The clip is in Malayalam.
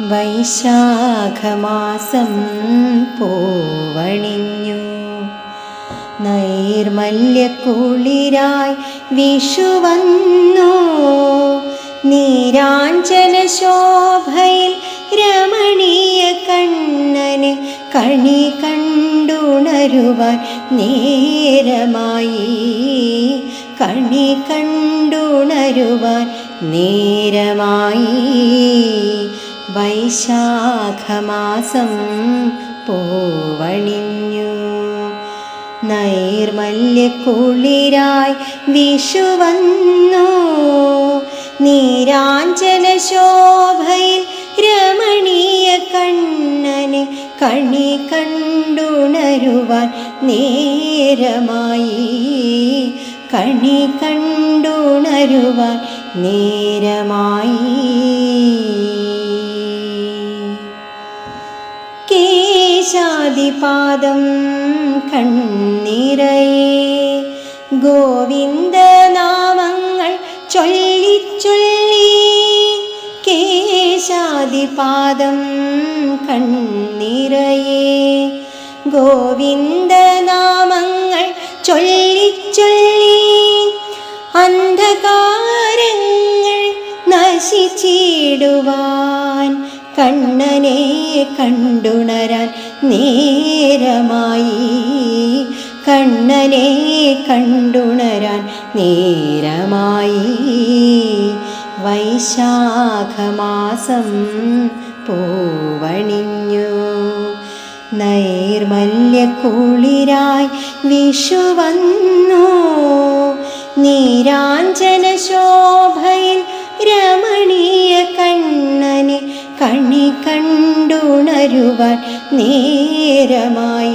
വൈശാഖമാസം പൂവണിഞ്ഞു. നൈർമല്യക്കുളിരായി വിഷു വന്നു. നീരാഞ്ജന ശോഭയിൽ രമണീയ കണ്ണന് കണി കണ്ടുണരുവാൻ നേരമായി. കണി കണ്ടുണരുവാൻ നേരമായി. വൈശാഖമാസം പൂവണിഞ്ഞു. നൈർമല്യക്കുളിരായി വിഷു വന്നു. നീരാഞ്ജന ശോഭയിൽ രമണീയ കണ്ണന് കണി കണ്ടുണരുവാൻ നേരമായി. കണി കണ്ടുണരുവാൻ നേരമായി. കേശാദിപാദം കണ്ണിറയെ ഗോവിന്ദനാമങ്ങൾ ചൊല്ലി കേശാദിപാദം കണ്ണിറയെ ഗോവിന്ദനാമങ്ങൾ ചൊല്ലി അന്ധകാരങ്ങൾ നശിച്ചിടുവാൻ കണ്ണനെ കണ്ടുണരാൻ നേരമായി കണ്ണനെ കണ്ടുണരാൻ നേരമായി. വൈശാഖമാസം പൂവണിഞ്ഞു. നൈർമല്യക്കുളിരായി വിഷു വന്നു. നീരാഞ്ജന ശോഭയിൽ രമണീയ കണ്ണനെ കണി കണ്ടുണരുവാൻ നേരമായി.